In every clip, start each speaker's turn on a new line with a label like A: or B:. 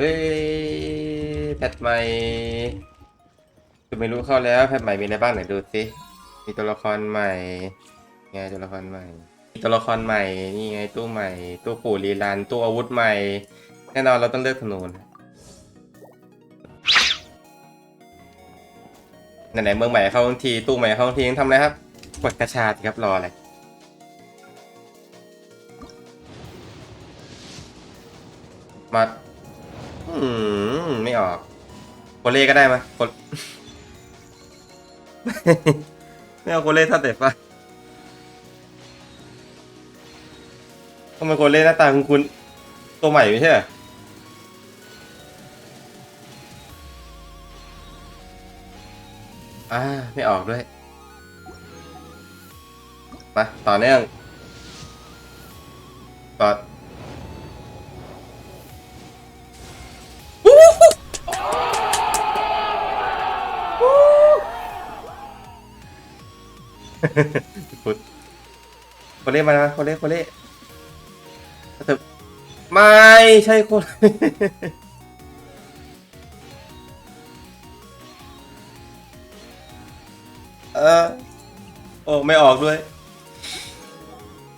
A: เฮ้ยแพทใหม่คือไม่รู้เข้าแล้วแพทใหม่มีอะไรบ้างไหนดูสิมีตัวละครใหม่ไงตัวละครใหม่มีตัวละครใหม่นี่ไงตู้ใหม่ ตู้ปู่ลีลันตู้อาวุธใหม่ แน่นอนเราต้องเลือกธนูนไหนๆเมืองใหม่เข้าทันทีตู้ใหม่เข้าทันทียังทำอะไรครับกดกระชาสิครับรออะไรมา อืมไม่ออกโคเล่ก็ได้มโคไม่เอาโคเล่ท่าเตะปะทำไมโคเล่หน้าตาคุณคุณตัวใหม่ไม่ใช่เหรออ่าไม่ออกด้วยมาต่อเนื่องต่อ พุดโคเล่มานะโคเล่โคเล่แต่ไม่ใช่โคเล่เออโอ้ไม่ออกด้วย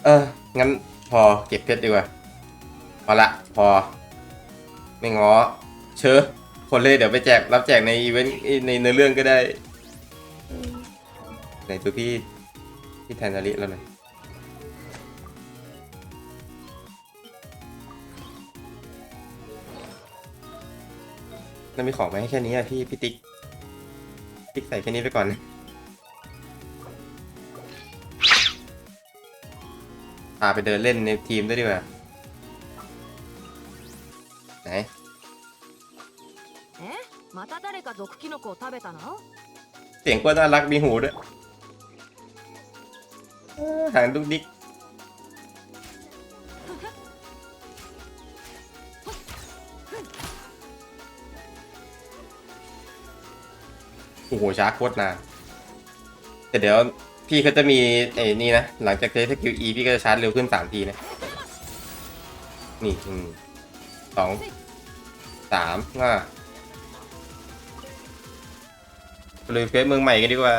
A: เออ งั้นพอเก็บเพชรดีกว่า พอละ พอ ไม่ง้อ เชอคนเล่เดี๋ยวไปแจก รับแจกในอีเวนต์ในในเรื่องก็ได้ ไหนตัวพี่ พี่แทนนาริแล้วหน่อยแล้วมีของไหมาให้แค่นี้อะพี่พี่ติ๊กติ๊กใส่แค่นี้ไปก่อนนะพาไปเดินเล่นในทีมด้วยดีกว่า ไหน
B: えまた誰か毒キノコを食べたの
A: เสียงก็น่ารักมีหูด้วยเออ หางดุกดิกโอ้โหช้าโคตรนานแต่เดี๋ยวพี่เขาจะมีไอ้นี่นะ หลังจากใช้สกิล E พี่ก็จะชาร์จเร็วขึ้นสามทีนะ นี่หนึ่งสองสามห้าเลยเฟซเมืองใหม่กันดีกว่า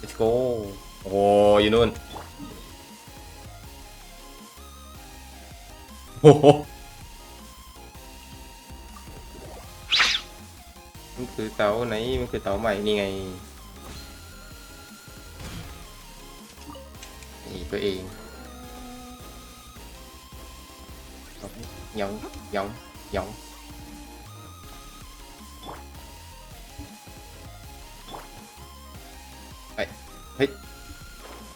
A: let's go โอ้โหอยู่นู่นโอ้โหมันคือเตาไหนมันคือเตาใหม่นี่ไงนี่ตัวเองยองยองยองเฮ้ย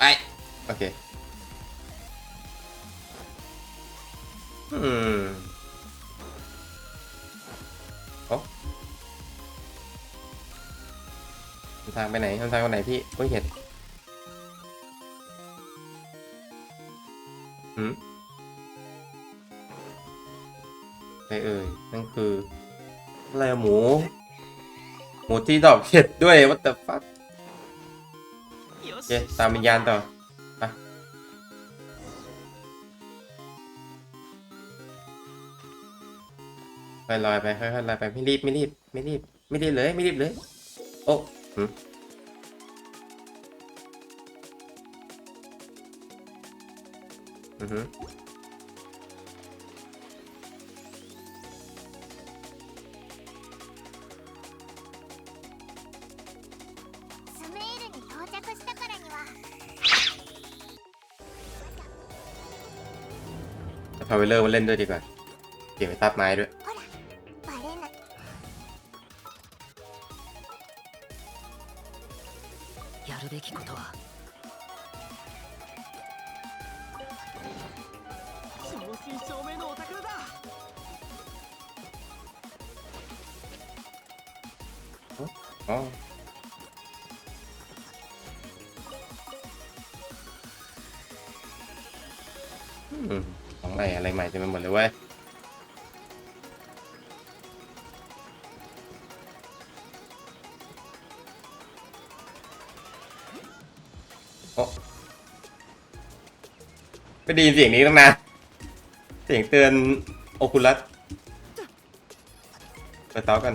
A: ไอโอเค อืมโอ้ทางไปไหนทางไปไหนพี่โอ้ยเห็นหืมอะไรเอ่ย นั่นคือ อะไรอะหมู หมูที่ดอกเห็ดด้วย what the fuck เค ตามวิญญาณต่อค่อยลอยไปค่อยๆลอยไปไม่รีบไม่รีบไม่รีบไม่รีบเลยไม่รีบเลย โอ้หืมอือหื เวลเลอร์มาเล่นด้วยดีกว่าเก็บไปตัดไม้ด้วย
C: ほらバレな
B: やるべきことは
D: 正真正銘のお宝だ
A: อ๋อ ใหม่อะไรใหม่เต็มไปหมดเลยเว้ยโอ้ไม่ได้ยินเสียงนี้ตั้งนานเสียงเตือนโอคุลัสปิดเตากัน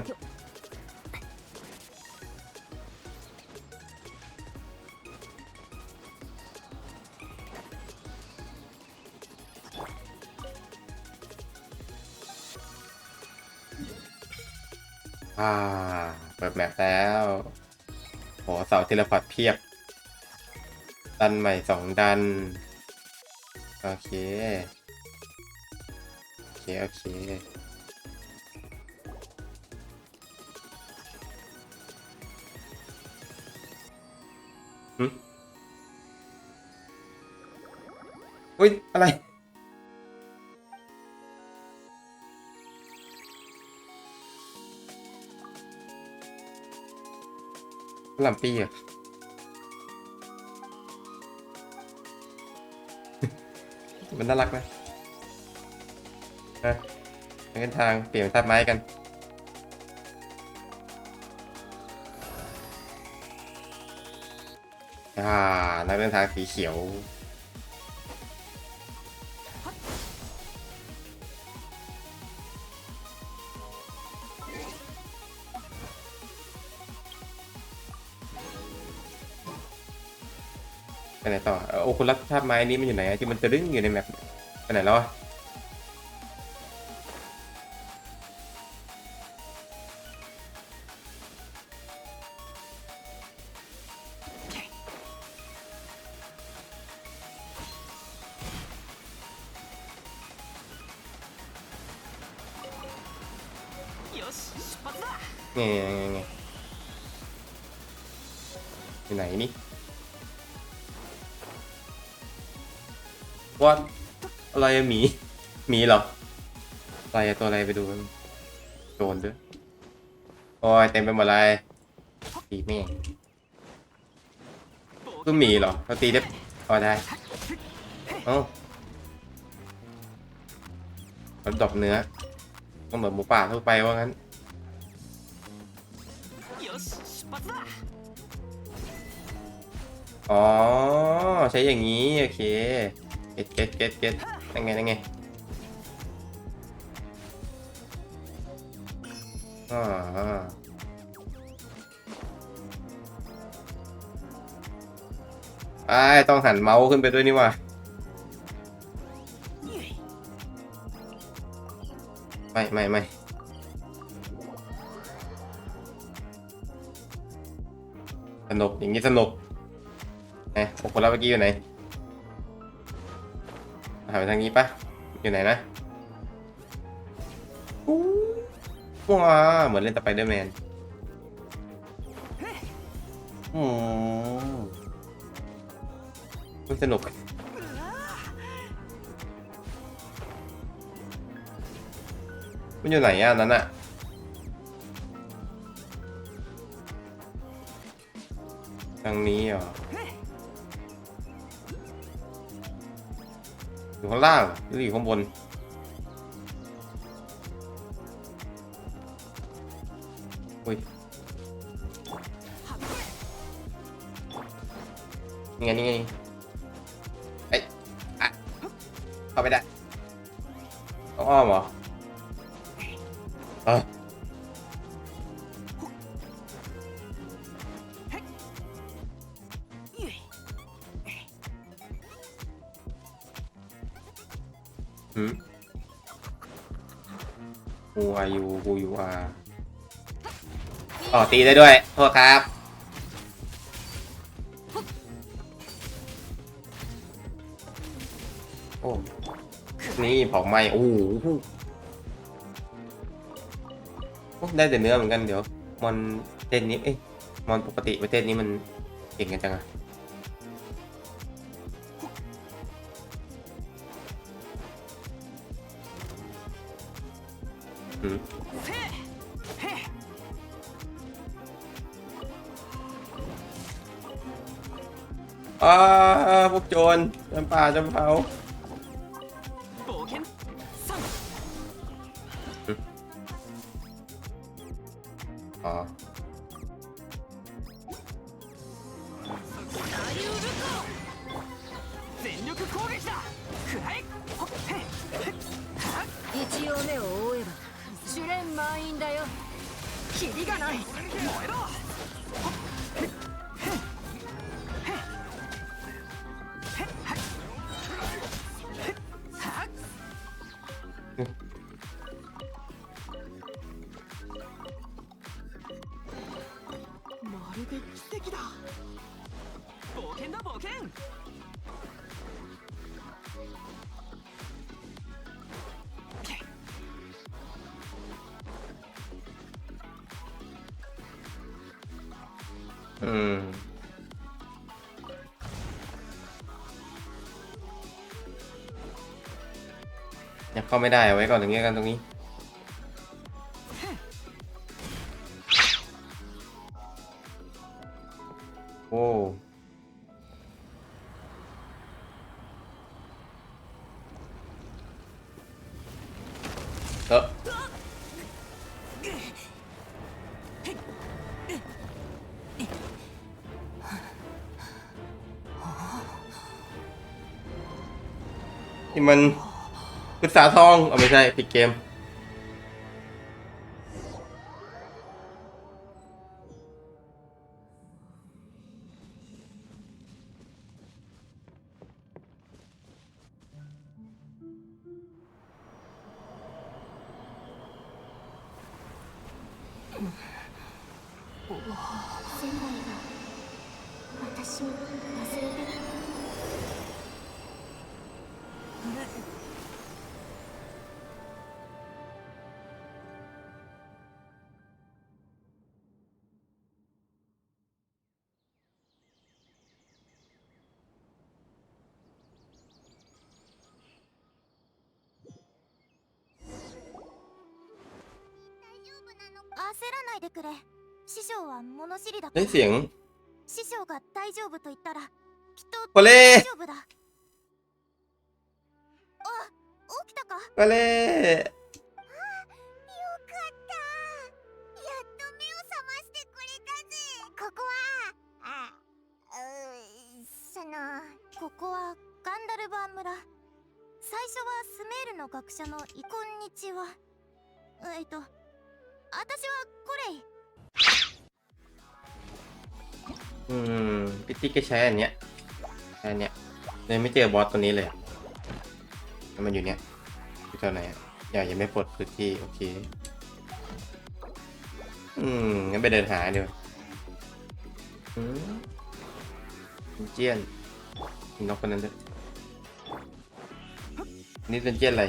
A: อ่า เปิดแมปแล้ว โห เสาเทเลพอร์ตเพียบ ดันใหม่สองดัน โอเค โอเค โอเคหึอุ้ย อะไร ลำปีอะมันน่ารักนะนะไปกันทางเปลี่ยนทับไม้กัน อ่านักเดินทางสีเขียว ไปไหนต่อโอคุรัสภาบไม้นี้มันอยู่ไหนที่มันจะดึงอยู่ในแมปไปไหนแล้ว
D: นี่
A: ไงไหนนี่ ว่าอะไรหมีหมีเหรออะไรตัวอะไรไปดูโดนด้วยโอ้ยเต็มไปหมดเลยตีแม่ตู้หมีเหรอเราตีได้พอได้เอ้เราดรอปเนื้อก็เหมือนหมูป่าทั่วไปว่างั้นอ๋อ ใช้อย่างนี้ โอเค ก็ตเก็ตเก็ตเก็ตยังไงยังไงอ่าไอ้ต้องหันเมาส์ขึ้นไปด้วยนี่ว่าไม่ไม่ไม่สนุกอย่างนี้สนุกเอ๊ะโอคนละเมื่อกี้อยู่ไหน หาไปทางนี้ปะอยู่ไหนนะว้าเหมือนเล่นสไปเดอร์แมนอืมมันสนุกมันอยู่ไหนอะนนั้นอะทางนี้เหรอ ข้างล่างหรืออยู่ข้างบน อุ้ยนี่ไงนี่ไงเอ้ยอะเข้าไปได้ต้องอ้อมเหรอเออ หืม Who are you Who you are อ๋อตีได้ด้วย โทษครับ โอ้ นี่เผาไหม้โอ้โหได้แต่เนื้อเหมือนกันเดี๋ยว มอนเทศนี้ เอ้ย มอนปกติประเทศนี้มันเก่งกันจังอะ อืม อ่าพวกโจรจำป่าจำเผา
D: 冒険3
A: อ๋อ
D: 全力攻撃だくらえ
B: 一応目を覆えば試練満員 だよ。キリがない。
D: 燃えろ。
A: อืมยังเข้าไม่ได้เอาไว้ก่อนตรงนี้ยกันตรงนี้ มันพุทธาทองเอาไม่ใช่ปิดเกม
C: らないでくれ師匠は物知りだか
A: ได้
C: ら
A: เสียง
C: 師匠が大丈夫と言ったらきっと
A: これ
C: 大丈夫だあ起きたか
A: ก็เล่
C: よかったやっと目を覚ましてくれたぜここはあうそのここはガンダルバー村最初はスメールの学者のイコンにちはえっと 私はコレイ
A: อืมพี่ติ๊กก็ใช้อันเนี้ยใช้อันเนี้ยเลยไม่เจอบอสตัวนี้เลยอะแล้วมันอยู่เนี้ยอยู่แถวไหนอะอย่ายังไม่ปลดพื้นที่โอเค อืมงั้นไปเดินหาเดี๋ยวาอืมเจียนนกคนนั้นด้วยนี่เป็นเจียนอะไร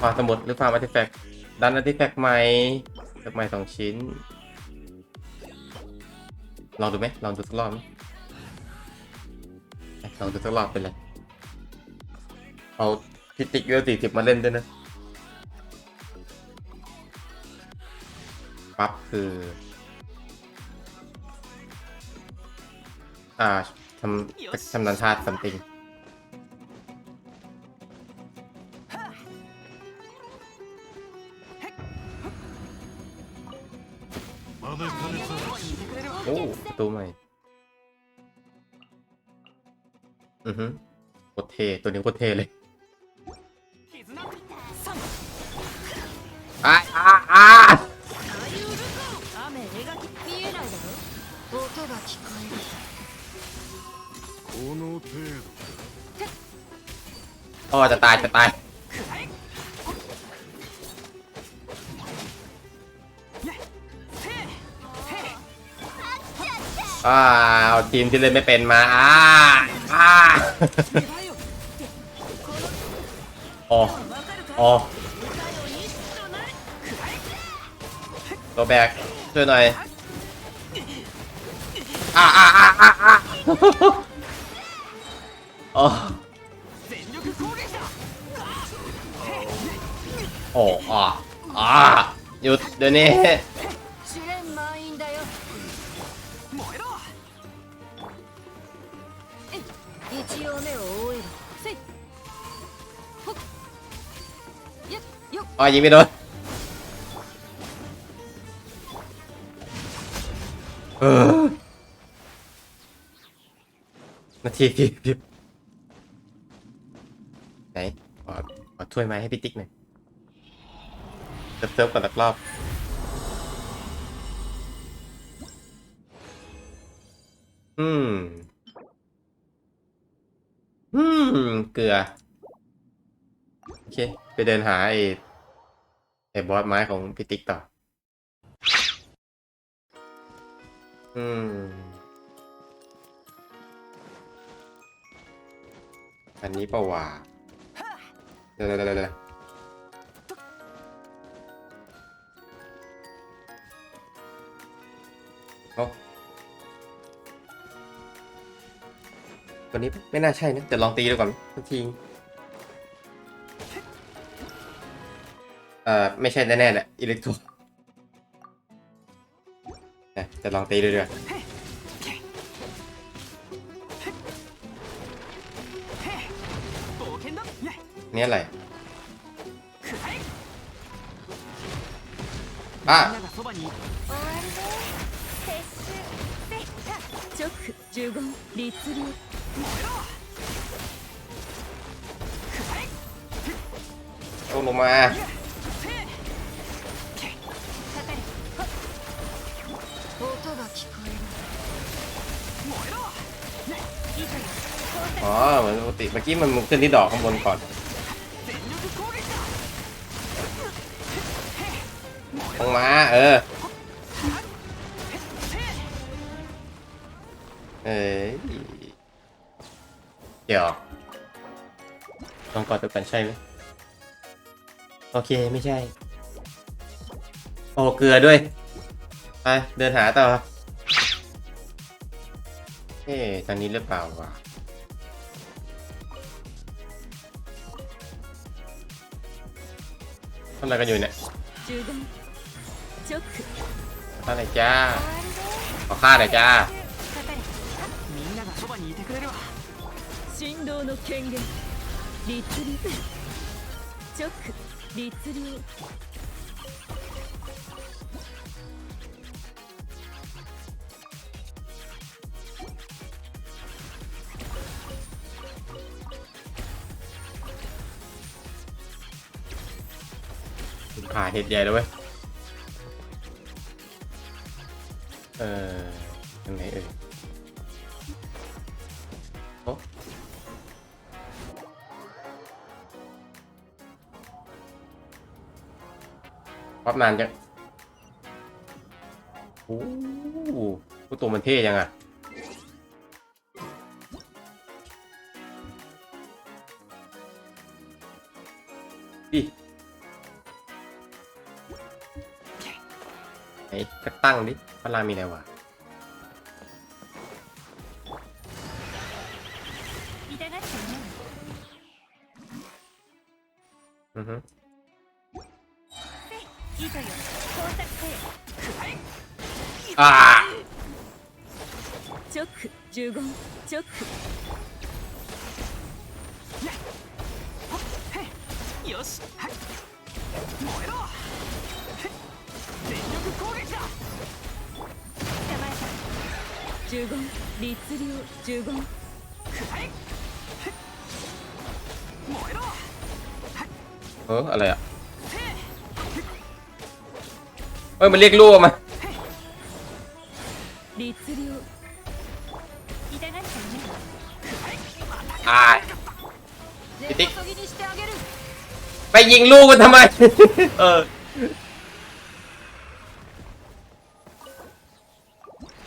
A: ฟาร์มสมุดหรือฟาร์มอาร์ติแฟกต์ดันอาร์ติแฟกต์ใหม่แฟกใหม่สองชิ้น ลองดูไหมลองดูสักรอบไหมเอ๊ะลองดูสักรอบเป็นไรเอาพิติกเวลสี่สิบมาเล่นด้วยนะ ปั๊บคือ อ่าทำทำนันธาตุ something โอ้ ตูใหม่ อือฮึโคตรเท ตัวนี้โคตรเทเลยอ่าอ่าอ่าอ๋อจะตาย จะตาย อ้าวทีมที่เล่นไม่เป็นมาอ้าอ้าอ๋ออ๋อตัวแบกช่วยหน่อยอ้าอ้าอ้าอ้าอ้าโอ้โอ้อ่าอ่าหยุดเดี๋ยวนี้ อ๋อยิงไม่โดนเออนาทีที่ไหนขอขอถ้วยไม้ให้พี่ติ๊กหน่อยเซิร์ฟเซิร์ฟก่อนสักรอบอืม อืม เกลือ โอเค ไปเดินหาไอ้ ไอ้บอสไม้ของพี่ติ๊กต่อ อืม อันนี้ประว่าเดี๋ยวเดี๋ยวเดี๋ยวเดี๋ยวโอ้วันนี้ไม่น่าใช่นะ แต่ลองตีดูก่อนสักที เออไม่ใช่แน่แน่แหละอิเล็กโทรนะจะลองตีดูด้วยนี่อะไรอะลงลงมา อ๋อเหมือนปกติเมื่อกี้มันขึ้นที่ดอกข้างบนก่อนลงมาเออ เอ้ยเดี๋ยวลองกอดตัวกันใช่ไหมโอเคไม่ใช่ โอ้เกลือด้วย ไป เดินหาต่อเฮ้ะตอนนี้หรือเปล่าวะ ทำอะไรกันอยู่เนี่ย
B: 呪言直
A: อะไรจ้า
C: 終わりね
A: ขอค่าหน่อยจ้า
C: かかれ
D: みんながそばにいてくれるわ
B: 神道の権限律令直律令
A: ผ่าเห็ดใหญ่เลยเว้ย เออยังไงเอ่ยโอ้วับนานจังโอ้โหตัวมันเท่ยังอะ ไหนก็ตั้งดิพลังมีอะไรวะ
C: 痛がっちゃうね
A: อือฮึ
C: いざよ工作せよ
A: อ่า
B: 直呪言直
D: よしはい燃えろ 全力攻撃だ
C: 捕まえた
B: 呪言律令呪言
D: くらえ燃えろ
A: เอออะไรอ่ะเฮ้ย มันเรียกลูกมา
B: 律令
C: 痛がっちゃうね
A: อ่า
B: 根
A: ติ๊ก
B: こそぎにしてあげる
A: ไปยิงลูกมันทำไม เออ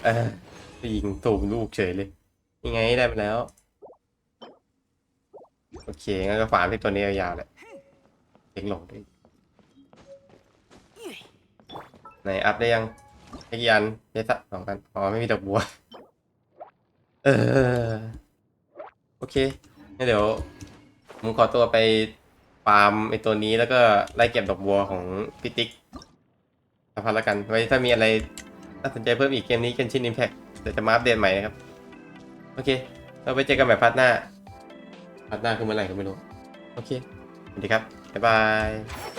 A: ออไปยิงตูมลูกเฉยเลย ยังไงได้ไปแล้ว โอเค งั้นก็ฝาที่ตัวนี้ยาวๆแหละเล็งหลงด้วยไหนอัพได้ยังไอ้กี่อันเยสักสองอันอ๋อไม่มีดอกบัว เออ โอเคงั้นเดี๋ยวผมขอตัวไปฟาร์มไอตัวนี้แล้วก็ไล่เก็บดอกบัวของพี่ติ๊กสักพักแล้วกัน ไว้ถ้ามีอะไร น่าสนใจเพิ่มอีกเกมนี้กันชินอิมแพคเดี๋ยวจะมาอัปเดตใหม่นะครับ โอเค เราไปเจอกันใหม่พาร์ทหน้าพาร์ทหน้าคือเมื่อไหร่ก็ไม่รู้ โอเค สวัสดีครับ บ๊ายบาย